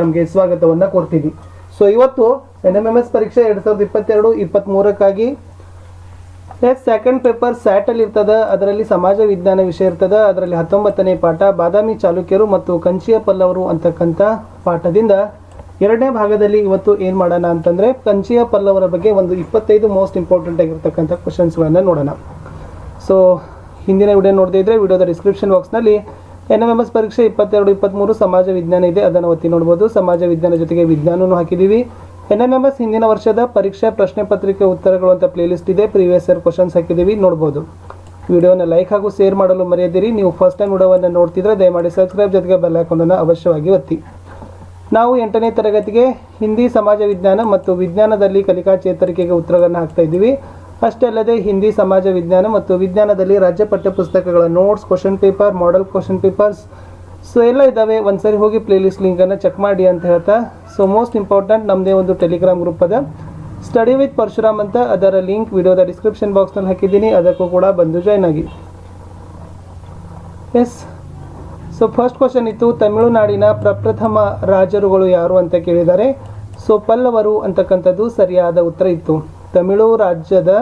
ನಮಗೆ ಸ್ವಾಗತವನ್ನ ಕೊಡ್ತೀವಿ. ಸೊ ಇವತ್ತು ಎನ್ ಎಂ ಎಂ ಎಸ್ ಪರೀಕ್ಷೆ ಎರಡು ಸಾವಿರದ ಇಪ್ಪತ್ತೆರಡು ಇಪ್ಪತ್ತ್ಮೂರಕ್ಕಾಗಿ ಸೆಕೆಂಡ್ ಪೇಪರ್ ಸ್ಯಾಟಲ್ ಇರ್ತದ, ಅದರಲ್ಲಿ ಸಮಾಜ ವಿಜ್ಞಾನ ವಿಷಯ ಇರ್ತದ, ಅದರಲ್ಲಿ ಹತ್ತೊಂಬತ್ತನೇ ಪಾಠ ಬಾದಾಮಿ ಚಾಲುಕ್ಯರು ಮತ್ತು ಕಂಚಿಯ ಪಲ್ಲವರು ಅಂತಕ್ಕಂಥ ಪಾಠದಿಂದ ಎರಡನೇ ಭಾಗದಲ್ಲಿ ಇವತ್ತು ಏನು ಮಾಡೋಣ ಅಂತಂದ್ರೆ ಕಂಚಿಯ ಪಲ್ಲವರ ಬಗ್ಗೆ ಒಂದು ಇಪ್ಪತ್ತೈದು ಮೋಸ್ಟ್ ಇಂಪಾರ್ಟೆಂಟ್ ಆಗಿರ್ತಕ್ಕಂಥ ಕ್ವಶನ್ಸ್ಗಳನ್ನು ನೋಡೋಣ. ಸೊ ಹಿಂದಿನ ವಿಡಿಯೋ ನೋಡದೇ ಇದ್ರೆ ವಿಡಿಯೋದ ಡಿಸ್ಕ್ರಿಪ್ಷನ್ ಬಾಕ್ಸ್ನಲ್ಲಿ ಎನ್ ಎಂ ಎಂ ಎಸ್ ಪರೀಕ್ಷೆ ಇಪ್ಪತ್ತೆರಡು ಇಪ್ಪತ್ತ್ಮೂರು ಸಮಾಜ ವಿಜ್ಞಾನ ಇದೆ. ಅದನ್ನು ಒತ್ತಿ ನೋಡ್ಬೋದು. ಸಮಾಜ ವಿಜ್ಞಾನ ಜೊತೆಗೆ ವಿಜ್ಞಾನವೂ ಹಾಕಿದ್ದೀವಿ ಎನ್ ಎಂ ಎಂ ಎಸ್ ಹಿಂದಿನ ವರ್ಷದ ಪರೀಕ್ಷಾ, ಪ್ರಶ್ನೆ ಪತ್ರಿಕೆ ಉತ್ತರಗಳು ಅಂತ ಪ್ಲೇಲಿಸ್ಟ್ ಇದೆ. ಪ್ರೀವಿಯಸ್ ಇಯರ್ ಕ್ವಶನ್ಸ್ ಹಾಕಿದ್ದೀವಿ ನೋಡ್ಬೋದು. ವಿಡಿಯೋನ ಲೈಕ್ ಹಾಗೂ ಶೇರ್ ಮಾಡಲು ಮರೆಯದಿರಿ. ನೀವು ಫಸ್ಟ್ ಟೈಮ್ ವಿಡಿಯೋವನ್ನು ನೋಡ್ತಿದ್ರೆ ದಯಮಾಡಿ ಸಬ್ಸ್ಕ್ರೈಬ್ ಜೊತೆಗೆ ಬೆಲ್ ಅವಶ್ಯವಾಗಿ ಒತ್ತಿ. ನಾವು ಎಂಟನೇ ತರಗತಿಗೆ ಹಿಂದಿ, ಸಮಾಜ ವಿಜ್ಞಾನ ಮತ್ತು ವಿಜ್ಞಾನದಲ್ಲಿ ಕಲಿಕಾ ಚೇತರಿಕೆಗೆ ಉತ್ತರಗಳನ್ನು ಹಾಕ್ತಾ ಇದ್ದೀವಿ. ಅಷ್ಟೇ ಅಲ್ಲದೆ ಹಿಂದಿ ಸಮಾಜ ವಿಜ್ಞಾನ ಮತ್ತು ವಿಜ್ಞಾನದಲ್ಲಿ ರಾಜ್ಯ ಪಠ್ಯ ಪುಸ್ತಕಗಳ notes question paper model question papers so ಎಲ್ಲ ಇದ್ದಾವೆ ಒಂದ್ಸರಿ ಹೋಗಿ ಪ್ಲೇಲಿಸ್ಟ್ ಲಿಂಕನ್ನು ಚೆಕ್ ಮಾಡಿ ಅಂತ ಹೇಳ್ತಾ. ಸೊ ಮೋಸ್ಟ್ ಇಂಪಾರ್ಟೆಂಟ್ ನಮ್ಮದೇ ಒಂದು ಟೆಲಿಗ್ರಾಮ್ ಗ್ರೂಪ್ ಅದ. ಸ್ಟಡಿ ವಿತ್ ಪರಶುರಾಮ್ ಅಂತ ಅದರ ಲಿಂಕ್ ವಿಡಿಯೋದ ಡಿಸ್ಕ್ರಿಪ್ಷನ್ ಬಾಕ್ಸ್ನಲ್ಲಿ ಹಾಕಿದ್ದೀನಿ. ಅದಕ್ಕೂ ಕೂಡ ಬಂದು ಜಾಯ್ನ್ ಆಗಿ. ಎಸ್ ಸೊ ಫಸ್ಟ್ ಕ್ವಶನ್ ಇತ್ತು, ತಮಿಳುನಾಡಿನ ಪ್ರಪ್ರಥಮ ರಾಜರುಗಳು ಯಾರು ಅಂತ ಕೇಳಿದ್ದಾರೆ. ಸೊ ಪಲ್ಲವರು ಅಂತಕ್ಕಂಥದ್ದು ಸರಿಯಾದ ಉತ್ತರ ಇತ್ತು. ತಮಿಳು ರಾಜ್ಯದ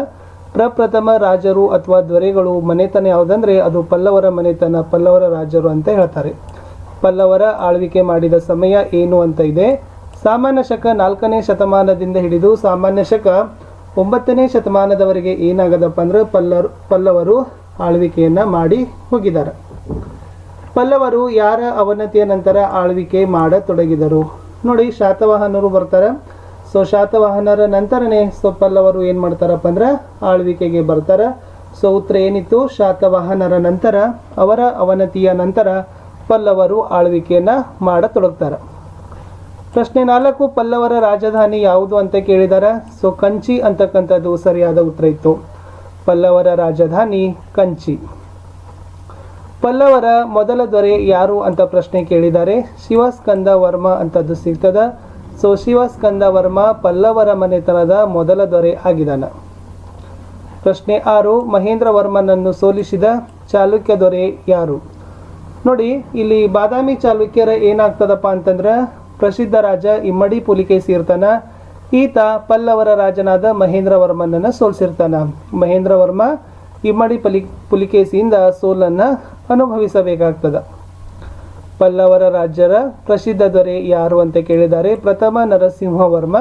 ಪ್ರಪ್ರಥಮ ರಾಜರು ಅಥವಾ ದೊರೆಗಳು ಮನೆತನ ಯಾವುದಂದ್ರೆ ಅದು ಪಲ್ಲವರ ಮನೆತನ, ಪಲ್ಲವರ ರಾಜರು ಅಂತ ಹೇಳ್ತಾರೆ. ಪಲ್ಲವರ ಆಳ್ವಿಕೆ ಮಾಡಿದ ಸಮಯ ಏನು ಅಂತ ಇದೆ. ಸಾಮಾನ್ಯ ಶಕ ನಾಲ್ಕನೇ ಶತಮಾನದಿಂದ ಹಿಡಿದು ಸಾಮಾನ್ಯ ಶಕ ಒಂಬತ್ತನೇ ಶತಮಾನದವರೆಗೆ ಏನಾಗದಪ್ಪ ಅಂದ್ರೆ ಪಲ್ಲರು, ಪಲ್ಲವರು ಆಳ್ವಿಕೆಯನ್ನ ಮಾಡಿ ಹೋಗಿದ್ದಾರೆ ಪಲ್ಲವರು ಯಾರ ಅವನತಿಯ ನಂತರ ಆಳ್ವಿಕೆ ಮಾಡತೊಡಗಿದರು? ನೋಡಿ, ಶಾತವಾಹನರು ಬರ್ತಾರೆ. ಸೊ ಶಾತವಾಹನರ ನಂತರನೇ ಸೊ ಪಲ್ಲವರು ಏನು ಮಾಡ್ತಾರಪ್ಪ ಅಂದ್ರೆ ಆಳ್ವಿಕೆಗೆ ಬರ್ತಾರೆ. ಸೊ ಉತ್ತರ ಏನಿತ್ತು? ಶಾತವಾಹನರ ನಂತರ, ಅವರ ಅವನತಿಯ ನಂತರ ಪಲ್ಲವರು ಆಳ್ವಿಕೆಯನ್ನು ಮಾಡತೊಡಗ್ತಾರೆ. ಪ್ರಶ್ನೆ ನಾಲ್ಕು, ಪಲ್ಲವರ ರಾಜಧಾನಿ ಯಾವುದು ಅಂತ ಕೇಳಿದ್ದಾರೆ ಸೊ ಕಂಚಿ ಅಂತಕ್ಕಂಥದ್ದು ಸರಿಯಾದ ಉತ್ತರ ಇತ್ತು. ಪಲ್ಲವರ ರಾಜಧಾನಿ ಕಂಚಿ. ಪಲ್ಲವರ ಮೊದಲ ದೊರೆ ಯಾರು ಅಂತ ಪ್ರಶ್ನೆ ಕೇಳಿದ್ದಾರೆ ಶಿವಸ್ಕಂದ ವರ್ಮ ಅಂತದ್ದು ಸಿಗ್ತದ. ಸೊ ಶಿವಸ್ಕಂದ ವರ್ಮ ಪಲ್ಲವರ ಮನೆತನದ ಮೊದಲ ದೊರೆ ಆಗಿದ್ದಾನ ಪ್ರಶ್ನೆ ಆರು ಮಹೇಂದ್ರ ವರ್ಮನನ್ನು ಸೋಲಿಸಿದ ಚಾಲುಕ್ಯ ದೊರೆ ಯಾರು? ನೋಡಿ, ಇಲ್ಲಿ ಬಾದಾಮಿ ಚಾಲುಕ್ಯರ ಏನಾಗ್ತದಪ್ಪ ಅಂತಂದ್ರೆ, ಪ್ರಸಿದ್ಧ ರಾಜ ಇಮ್ಮಡಿ ಪುಲಿಕೇಸಿ ಇರ್ತಾನ ಈತ ಪಲ್ಲವರ ರಾಜನಾದ ಮಹೇಂದ್ರ ವರ್ಮನನ್ನು ಸೋಲ್ಸಿರ್ತಾನ. ಮಹೇಂದ್ರ ವರ್ಮ ಇಮ್ಮಡಿ ಪಲಿ, ಪುಲಿಕೇಸಿಯಿಂದ ಸೋಲನ್ನ ಅನುಭವಿಸಬೇಕಾಗ್ತದ. ಪಲ್ಲವರ ರಾಜ್ಯರ ಪ್ರಸಿದ್ಧ ದೊರೆ ಯಾರು ಅಂತ ಕೇಳಿದ್ದಾರೆ. ಪ್ರಥಮ ನರಸಿಂಹವರ್ಮ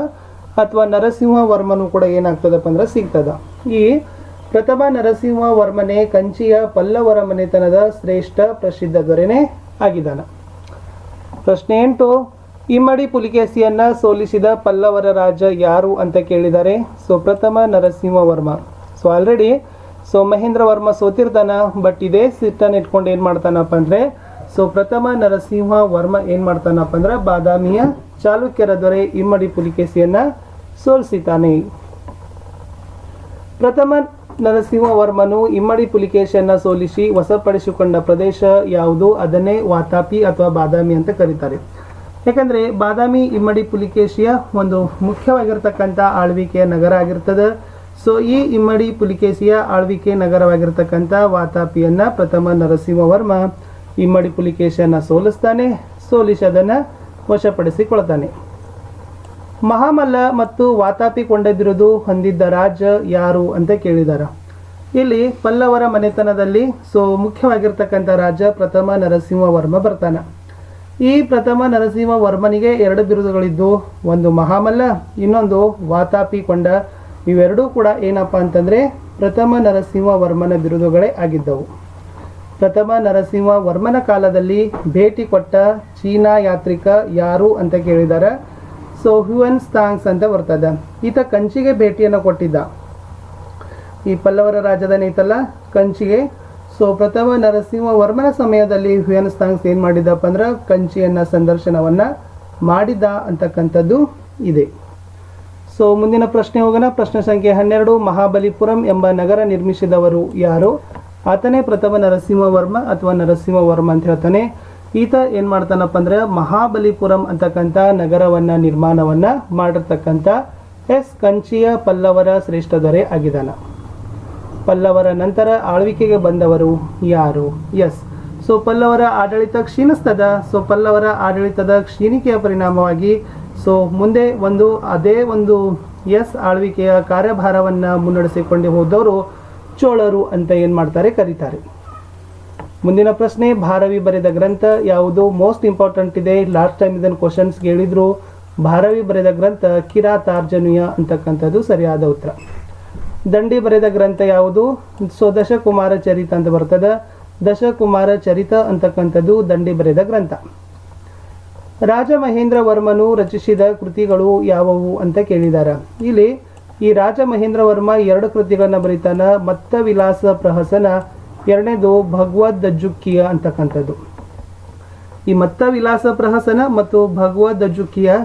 ಅಥವಾ ನರಸಿಂಹವರ್ಮನು ಕೂಡ ಏನಾಗ್ತದಪ್ಪ ಅಂದ್ರೆ ಸಿಗ್ತದ. ಈ ಪ್ರಥಮ ನರಸಿಂಹವರ್ಮನೇ ಕಂಚಿಯ ಪಲ್ಲವರ ಮನೆತನದ ಶ್ರೇಷ್ಠ ಪ್ರಸಿದ್ಧ ದೊರೆನೇ ಆಗಿದ್ದಾನ. ಪ್ರಶ್ನೆ ಎಂಟು, ಇಮ್ಮಡಿ ಪುಲಿಕೇಸಿಯನ್ನ ಸೋಲಿಸಿದ ಪಲ್ಲವರ ರಾಜ ಯಾರು ಅಂತ ಕೇಳಿದ್ದಾರೆ. ಸೊ, ಪ್ರಥಮ Narasimhavarma. So already so Mahendra Varma ಸೋತಿರ್ತಾನ but ಇದೇ ಸಿಟ್ಟನ್ನು ಇಟ್ಕೊಂಡು ಏನು ಮಾಡ್ತಾನಪ್ಪ ಅಂದ್ರೆ ಸೊ ಪ್ರಥಮ ನರಸಿಂಹ ವರ್ಮ ಏನು ಮಾಡ್ತಾನಪ್ಪ ಅಂದ್ರೆ ಬಾದಾಮಿಯ ಚಾಲುಕ್ಯರ ದೊರೆ ಇಮ್ಮಡಿ ಪುಲಿಕೇಶಿಯನ್ನ ಸೋಲಿಸಿತಾನೆ. ಪ್ರಥಮ ನರಸಿಂಹ ವರ್ಮನು ಇಮ್ಮಡಿ ಪುಲಿಕೇಶಿಯನ್ನ ಸೋಲಿಸಿ ವಶಪಡಿಸಿಕೊಂಡ ಪ್ರದೇಶ ಯಾವುದು? ಅದನ್ನೇ ವಾತಾಪಿ ಅಥವಾ ಬಾದಾಮಿ ಅಂತ ಕರೀತಾರೆ. ಯಾಕಂದ್ರೆ ಬಾದಾಮಿ ಇಮ್ಮಡಿ ಪುಲಿಕೇಶಿಯ ಒಂದು ಮುಖ್ಯವಾಗಿರ್ತಕ್ಕಂಥ ಆಳ್ವಿಕೆಯ ನಗರ ಆಗಿರ್ತದೆ. ಸೊ ಈ ಇಮ್ಮಡಿ ಪುಲಿಕೇಶಿಯ ಆಳ್ವಿಕೆ ನಗರವಾಗಿರ್ತಕ್ಕಂಥ ವಾತಾಪಿಯನ್ನ ಪ್ರಥಮ ನರಸಿಂಹವರ್ಮ ಇಮ್ಮಡಿ ಪುಲಿಕೇಶನ ಸೋಲಿಸ್ತಾನೆ ಸೋಲಿಸಿ ಅದನ್ನ ವಶಪಡಿಸಿಕೊಳ್ತಾನೆ. ಮಹಾಮಲ್ಲ ಮತ್ತು ವಾತಾಪಿ ಕೊಂಡದಿರುದು ಹೊಂದಿದ್ದ ರಾಜ ಯಾರು ಅಂತ ಕೇಳಿದಾರ. ಇಲ್ಲಿ ಪಲ್ಲವರ ಮನೆತನದಲ್ಲಿ ಸೊ ಮುಖ್ಯವಾಗಿರ್ತಕ್ಕಂಥ ರಾಜ ಪ್ರಥಮ ನರಸಿಂಹವರ್ಮ ವರ್ಮ ಬರ್ತಾನ. ಈ ಪ್ರಥಮ ನರಸಿಂಹವರ್ಮನಿಗೆ ಎರಡು ಬಿರುದುಗಳಿದ್ದು, ಒಂದು ಮಹಾಮಲ್ಲ, ಇನ್ನೊಂದು ವಾತಾಪಿ ಕೊಂಡ. ಇವೆರಡೂ ಕೂಡ ಏನಪ್ಪ ಅಂತಂದ್ರೆ ಪ್ರಥಮ ನರಸಿಂಹವರ್ಮನ ಬಿರುದುಗಳೇ ಆಗಿದ್ದವು. ಪ್ರಥಮ ನರಸಿಂಹ ವರ್ಮನ ಕಾಲದಲ್ಲಿ ಭೇಟಿ ಕೊಟ್ಟ ಚೀನಾ ಯಾತ್ರಿಕ ಯಾರು ಅಂತ ಕೇಳಿದ್ದಾರೆ ಸೊ ಹ್ಯೂಯನ್ ಸ್ಥಾಂಗ್ಸ್ ಅಂತ ಬರ್ತದೆ. ಈತ ಕಂಚಿಗೆ ಭೇಟಿಯನ್ನು ಕೊಟ್ಟಿದ್ದ. ಈ ಪಲ್ಲವರ ರಾಜಧಾನಿ ಐತಲ್ಲ, ಕಂಚಿಗೆ. ಸೊ ಪ್ರಥಮ ನರಸಿಂಹ ವರ್ಮನ ಸಮಯದಲ್ಲಿ ಹ್ಯೂಯನ್ ಸ್ಥಾಂಗ್ಸ್ ಏನು ಮಾಡಿದ್ದಪ್ಪ ಅಂದ್ರೆ ಕಂಚಿಯನ್ನ ಸಂದರ್ಶನವನ್ನ ಮಾಡಿದ್ದ ಅಂತಕ್ಕಂಥದ್ದು ಇದೆ. ಸೊ ಮುಂದಿನ ಪ್ರಶ್ನೆ ಹೋಗೋಣ. ಪ್ರಶ್ನೆ ಸಂಖ್ಯೆ ಹನ್ನೆರಡು, ಮಹಾಬಲಿಪುರಂ ಎಂಬ ನಗರ ನಿರ್ಮಿಸಿದವರು ಯಾರು? ಆತನೇ ಪ್ರಥಮ ನರಸಿಂಹವರ್ಮ ಅಥವಾ ನರಸಿಂಹವರ್ಮ ಅಂತ ಹೇಳ್ತಾನೆ. ಈತ ಏನು ಮಾಡ್ತಾನಪ್ಪ ಅಂದ್ರೆ ಮಹಾಬಲಿಪುರಂ ಅಂತಕ್ಕಂಥ ನಗರವನ್ನ ನಿರ್ಮಾಣವನ್ನ ಮಾಡಿರ್ತಕ್ಕಂಥ ಎಸ್ ಕಂಚಿಯ ಪಲ್ಲವರ ಶ್ರೇಷ್ಠ ದೊರೆ ಆಗಿದ್ದಾನ. ಪಲ್ಲವರ ನಂತರ ಆಳ್ವಿಕೆಗೆ ಬಂದವರು ಯಾರು? ಎಸ್. ಸೊ ಪಲ್ಲವರ ಆಡಳಿತ ಕ್ಷೀಣಿಸ್ತದ? ಸೊ ಪಲ್ಲವರ ಆಡಳಿತದ ಕ್ಷೀಣಿಕೆಯ ಪರಿಣಾಮವಾಗಿ ಸೊ ಮುಂದೆ ಒಂದು, ಅದೇ ಒಂದು ಎಸ್ ಆಳ್ವಿಕೆಯ ಕಾರ್ಯಭಾರವನ್ನು ಮುನ್ನಡೆಸಿಕೊಂಡು ಹೋದವರು ಚೋಳರು ಅಂತ ಏನು ಮಾಡ್ತಾರೆ ಕರೀತಾರೆ. ಮುಂದಿನ ಪ್ರಶ್ನೆ, ಭಾರವಿ ಬರೆದ ಗ್ರಂಥ ಯಾವುದು? ಮೋಸ್ಟ್ ಇಂಪಾರ್ಟೆಂಟ್ ಇದೆ. ಲಾಸ್ಟ್ ಟೈಮ್ ಇದನ್ನು ಕ್ವಶನ್ಸ್ ಹೇಳಿದ್ರು ಭಾರವಿ ಬರೆದ ಗ್ರಂಥ ಕಿರಾತಾರ್ಜನೀಯ ಅಂತಕ್ಕಂಥದ್ದು ಸರಿಯಾದ ಉತ್ತರ. ದಂಡಿ ಬರೆದ ಗ್ರಂಥ ಯಾವುದು? ಸೊ, ದಶಕುಮಾರ ಚರಿತ ಅಂತ ಬರ್ತದೆ. ದಶಕುಮಾರ ಚರಿತ ಅಂತಕ್ಕಂಥದ್ದು ದಂಡಿ ಬರೆದ ಗ್ರಂಥ. ರಾಜ ಮಹೇಂದ್ರ ವರ್ಮನು ರಚಿಸಿದ ಕೃತಿಗಳು ಯಾವುವು ಅಂತ ಕೇಳಿದ್ದಾರೆ ಇಲ್ಲಿ ಈ ರಾಜ ಮಹೇಂದ್ರ ವರ್ಮ ಎರಡು ಕೃತಿಗಳನ್ನ ಬರೀತಾನ ಮತ್ತ ವಿಲಾಸ ಪ್ರಹಸನ, ಎರಡನೇದು ಭಗವದ್ ದಜ್ಜುಕಿಯ ಅಂತಕ್ಕಂಥದ್ದು. ಈ ಮತ್ತ ವಿಲಾಸ ಪ್ರಹಸನ ಮತ್ತು ಭಗವದ್ ದಜ್ಜುಕಿಯ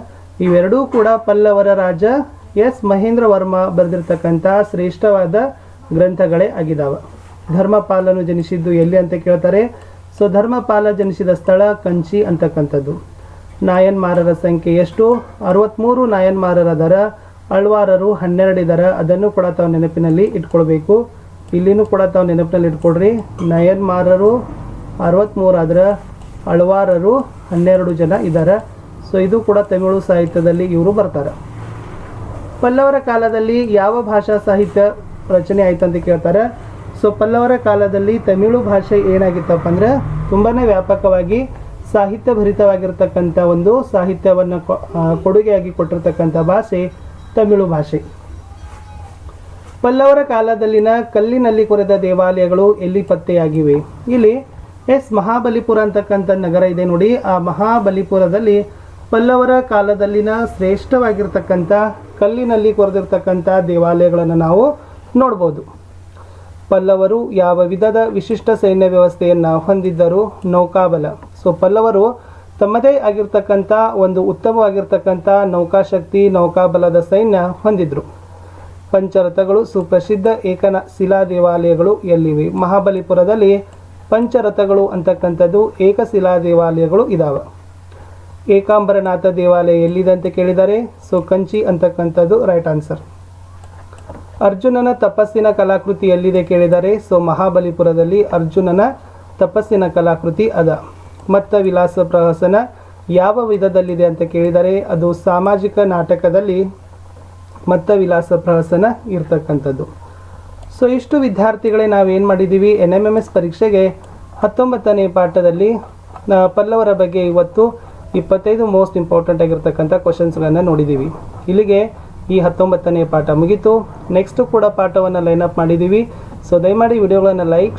ಇವೆರಡೂ ಕೂಡ ಪಲ್ಲವರ ರಾಜ ಎಸ್ ಮಹೇಂದ್ರ ವರ್ಮ ಬರೆದಿರ್ತಕ್ಕಂಥ ಶ್ರೇಷ್ಠವಾದ ಗ್ರಂಥಗಳೇ ಆಗಿದಾವ. ಧರ್ಮಪಾಲನು ಜನಿಸಿದ್ದು ಎಲ್ಲಿ ಅಂತ ಕೇಳ್ತಾರೆ? ಸೊ, ಧರ್ಮಪಾಲ ಜನಿಸಿದ ಸ್ಥಳ ಕಂಚಿ ಅಂತಕ್ಕಂಥದ್ದು. ನಾಯನ್ಮಾರರ ಸಂಖ್ಯೆ ಎಷ್ಟು? ಅರವತ್ತ್ಮೂರು ನಾಯನ್ಮಾರರದರ ಅಳ್ವಾರರು ಹನ್ನೆರಡು ಇದಾರ ಅದನ್ನು ಕೂಡ ತಾವು ನೆನಪಿನಲ್ಲಿ ಇಟ್ಕೊಳ್ಬೇಕು. ಇಲ್ಲಿನೂ ಕೂಡ ತಾವು ನೆನಪಿನಲ್ಲಿ ಇಟ್ಕೊಳ್ರಿ. ನಯನ್ಮಾರರು ಅರವತ್ತ್ಮೂರು ಆದ್ರೆ ಅಳ್ವಾರರು ಹನ್ನೆರಡು ಜನ ಇದ್ದಾರೆ ಸೊ ಇದು ಕೂಡ ತಮಿಳು ಸಾಹಿತ್ಯದಲ್ಲಿ ಇವರು ಬರ್ತಾರೆ. ಪಲ್ಲವರ ಕಾಲದಲ್ಲಿ ಯಾವ ಭಾಷಾ ಸಾಹಿತ್ಯ ರಚನೆ ಆಯ್ತು ಅಂತ ಕೇಳ್ತಾರೆ? ಸೊ ಪಲ್ಲವರ ಕಾಲದಲ್ಲಿ ತಮಿಳು ಭಾಷೆ ಏನಾಗಿತ್ತಪ್ಪ ಅಂದ್ರೆ ತುಂಬಾನೇ ವ್ಯಾಪಕವಾಗಿ ಸಾಹಿತ್ಯ ಭರಿತವಾಗಿರ್ತಕ್ಕಂಥ ಒಂದು ಸಾಹಿತ್ಯವನ್ನು ಕೊಡುಗೆಯಾಗಿ ಕೊಟ್ಟಿರ್ತಕ್ಕಂಥ ಭಾಷೆ ತಮಿಳು ಭಾಷೆ. ಪಲ್ಲವರ ಕಾಲದಲ್ಲಿನ ಕಲ್ಲಿನಲ್ಲಿ ಕೊರೆದ ದೇವಾಲಯಗಳು ಎಲ್ಲಿ ಪತ್ತೆಯಾಗಿವೆ? ಇಲ್ಲಿ ಎಸ್ ಮಹಾಬಲಿಪುರ ಅಂತಕ್ಕಂಥ ನಗರ ಇದೆ ನೋಡಿ. ಆ ಮಹಾಬಲಿಪುರದಲ್ಲಿ ಪಲ್ಲವರ ಕಾಲದಲ್ಲಿನ ಶ್ರೇಷ್ಠವಾಗಿರ್ತಕ್ಕಂಥ ಕಲ್ಲಿನಲ್ಲಿ ಕೊರೆದಿರ್ತಕ್ಕಂಥ ದೇವಾಲಯಗಳನ್ನು ನಾವು ನೋಡ್ಬೋದು. ಪಲ್ಲವರು ಯಾವ ವಿಧದ ವಿಶಿಷ್ಟ ಸೈನ್ಯ ವ್ಯವಸ್ಥೆಯನ್ನು ಹೊಂದಿದ್ದರು ನೌಕಾಬಲ. ಸೊ ಪಲ್ಲವರು ತಮ್ಮದೇ ಆಗಿರ್ತಕ್ಕಂಥ ಒಂದು ಉತ್ತಮವಾಗಿರ್ತಕ್ಕಂಥ ನೌಕಾಶಕ್ತಿ, ನೌಕಾಬಲದ ಸೈನ್ಯ ಹೊಂದಿದ್ರು. ಪಂಚರಥಗಳು ಸುಪ್ರಸಿದ್ಧ ಏಕನ ಶಿಲಾ ದೇವಾಲಯಗಳು ಎಲ್ಲಿವೆ? ಮಹಾಬಲಿಪುರದಲ್ಲಿ ಪಂಚರಥಗಳು ಅಂತಕ್ಕಂಥದ್ದು ಏಕಶಿಲಾ ದೇವಾಲಯಗಳು ಇದಾವೆ. ಏಕಾಂಬರನಾಥ ದೇವಾಲಯ ಎಲ್ಲಿದೆ ಅಂತ ಕೇಳಿದರೆ ಸೊ ಕಂಚಿ ಅಂತಕ್ಕಂಥದ್ದು ರೈಟ್ ಆನ್ಸರ್ ಅರ್ಜುನನ ತಪಸ್ಸಿನ ಕಲಾಕೃತಿ ಎಲ್ಲಿದೆ ಕೇಳಿದರೆ ಸೊ ಮಹಾಬಲಿಪುರದಲ್ಲಿ ಅರ್ಜುನನ ತಪಸ್ಸಿನ ಕಲಾಕೃತಿ ಅದ. ಮತ್ತ ವಿಲಾಸ ಪ್ರಹಸನ ಯಾವ ವಿಧದಲ್ಲಿದೆ ಅಂತ ಕೇಳಿದರೆ ಅದು ಸಾಮಾಜಿಕ ನಾಟಕದಲ್ಲಿ ಮತ್ತ ವಿಲಾಸ ಪ್ರಹಸನ ಇರ್ತಕ್ಕಂಥದ್ದು. ಸೊ ಇಷ್ಟು ವಿದ್ಯಾರ್ಥಿಗಳೇ ನಾವೇನು ಮಾಡಿದ್ದೀವಿ? ಎನ್ ಎಂ ಎಂ ಎಸ್ ಪರೀಕ್ಷೆಗೆ ಹತ್ತೊಂಬತ್ತನೇ ಪಾಠದಲ್ಲಿ ಪಲ್ಲವರ ಬಗ್ಗೆ ಇವತ್ತು ಇಪ್ಪತ್ತೈದು ಮೋಸ್ಟ್ ಇಂಪಾರ್ಟೆಂಟ್ ಆಗಿರ್ತಕ್ಕಂಥ ಕ್ವಶನ್ಸ್ಗಳನ್ನು ನೋಡಿದ್ದೀವಿ. ಇಲ್ಲಿಗೆ ಈ ಹತ್ತೊಂಬತ್ತನೇ ಪಾಠ ಮುಗಿತು. ನೆಕ್ಸ್ಟು ಕೂಡ ಪಾಠವನ್ನು ಲೈನ್ ಅಪ್ ಮಾಡಿದ್ದೀವಿ. ಸೊ ದಯಮಾಡಿ ವಿಡಿಯೋಗಳನ್ನು ಲೈಕ್